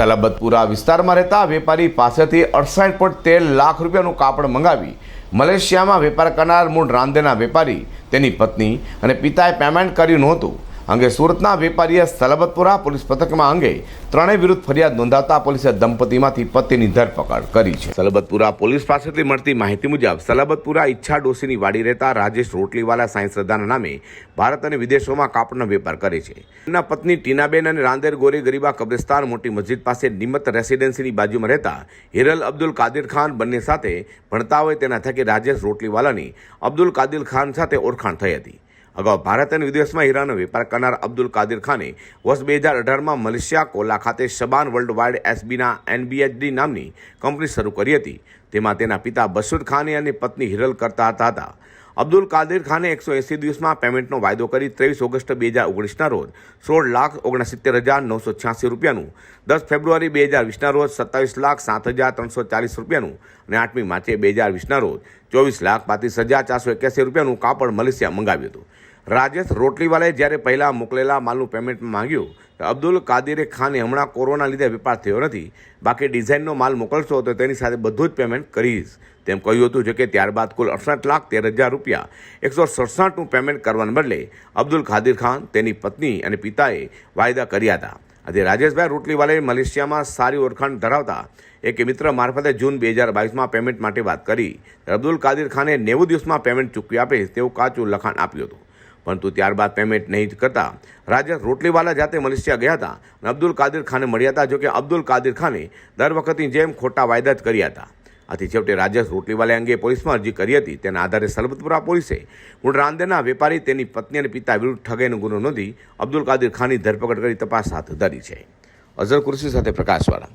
સલાબતપુરા વિસ્તારમાં રહેતા વેપારી પાસેથી અડસાઠ પોઈન્ટ તેર લાખ રૂપિયાનું કાપડ મંગાવી મલેશિયામાં વેપાર કરનાર મૂળ રાંદેના વેપારી, તેની પત્ની અને પિતાએ પેમેન્ટ કર્યું નહોતું. અંગે સુરતના વેપારીએ સલબતપુરા પોલીસ પથકમાં અંગે ત્રણેય વિરુદ્ધ ફરિયાદ નોંધાવતા પોલીસે દંપતીમાંથી પતિની ધરપકડ કરી છે. સલબતપુરા પોલીસ પાસેથી મળતી માહિતી મુજબ સલાબતપુરા ઈચ્છા ડોસીની વાડી રહેતા રાજેશ રોટલીવાલા સાંઈ શ્રદ્ધાના નામે ભારત અને વિદેશોમાં કાપડનો વેપાર કરે છે. તેમના પત્ની ટીનાબેન અને રાંદેર ગોરી ગરીબા કબ્રિસ્તાન મોટી મસ્જિદ પાસે નિમત રેસિડેન્સીની બાજુમાં રહેતા હિરલ અબ્દુલ કાદિર ખાન બંને સાથે ભણતા હોય તેના થકી રાજેશ રોટલીવાલાની અબ્દુલ કાદિર ખાન સાથે ઓળખાણ થઈ હતી. અગાઉ ભારત અને વિદેશમાં હીરાનો વેપાર કરનાર અબ્દુલ કાદિર ખાને વર્ષ બે હજાર અઢારમાં મલેશિયા કોલા ખાતે શબાન વર્લ્ડ વાઇડ એસબીના એનબીએચડી નામની કંપની શરૂ કરી હતી. તેમાં તેના પિતા બસુદ ખાને અને પત્ની હિરલ કરતા હતા. અબ્દુલ કાદિર ખાને એકસો એંસી દિવસમાં પેમેન્ટનો વાયદો કરી ત્રેવીસ ઓગસ્ટ બે હજાર ઓગણીસના રોજ સોળ લાખ ઓગણસિત્તેર હજાર નવસો છ્યાસી રૂપિયાનું, દસ ફેબ્રુઆરી બે હજાર વીસના રોજ સત્તાવીસ લાખ સાત હજાર ત્રણસો ચાલીસ રૂપિયાનું અને આઠમી માર્ચે બે હજાર વીસના રોજ ચોવીસ લાખ પાંત્રીસ હજાર ચારસો એક્યાસી રૂપિયાનું કાપડ મલેશિયા મંગાવ્યું હતું. રાજેશ રોટલીવાલાએ જ્યારે પહેલાં મોકલેલા માલનું પેમેન્ટ માંગ્યું, તો અબ્દુલ કાદિરે ખાને હમણાં કોરોના લીધે વેપાર થયો નથી. બાકી ડિઝાઇનનો માલ મોકલશો તો તેની સાથે બધું જ પેમેન્ટ કરીશ. તેમ કહ્યું હતું જો કે ત્યારબાદ કુલ અડસઠ લાખ તેર હજાર રૂપિયા એકસો સડસઠનું પેમેન્ટ કરવાને બદલે અબ્દુલ કાદિર ખાન, તેની પત્ની અને પિતાએ વાયદા કર્યા હતા. આજે રાજેશભાઈ રોટલીવાલાએ મલેશિયામાં સારી ઓળખાણ ધરાવતા એક મિત્ર મારફતે જૂન બે હજાર બાવીસમાં પેમેન્ટ માટે વાત કરી. અબ્દુલ કાદિર ખાને નેવું દિવસમાં પેમેન્ટ ચૂકવી આપે તેવું કાચું લખાણ આપ્યું હતું. પરંતુ ત્યારબાદ પેમેન્ટ નહીં કરતા રાજા રોટલીવાલા જાતે મલેશિયા ગયા હતા અને અબ્દુલ કાદિર ખાને મળ્યા હતા જોકે અબ્દુલ કાદિર ખાને દર વખતની જેમ ખોટા વાયદા જ કર્યા હતા. આથી છેવટે રાજેશ રોટલીવાલા અંગે પોલીસમાં અરજી કરી હતી. તેના આધારે સલબતપુરા પોલીસે મૂળ રાંદેના વેપારી, તેની પત્ની અને પિતા વિરુદ્ધ ઠગાઈનો ગુનો નોંધી અબ્દુલ કાદિર ખાનની ધરપકડ કરી તપાસ હાથ ધરી છે. અઝર કુર્સી સાથે પ્રકાશવાળા.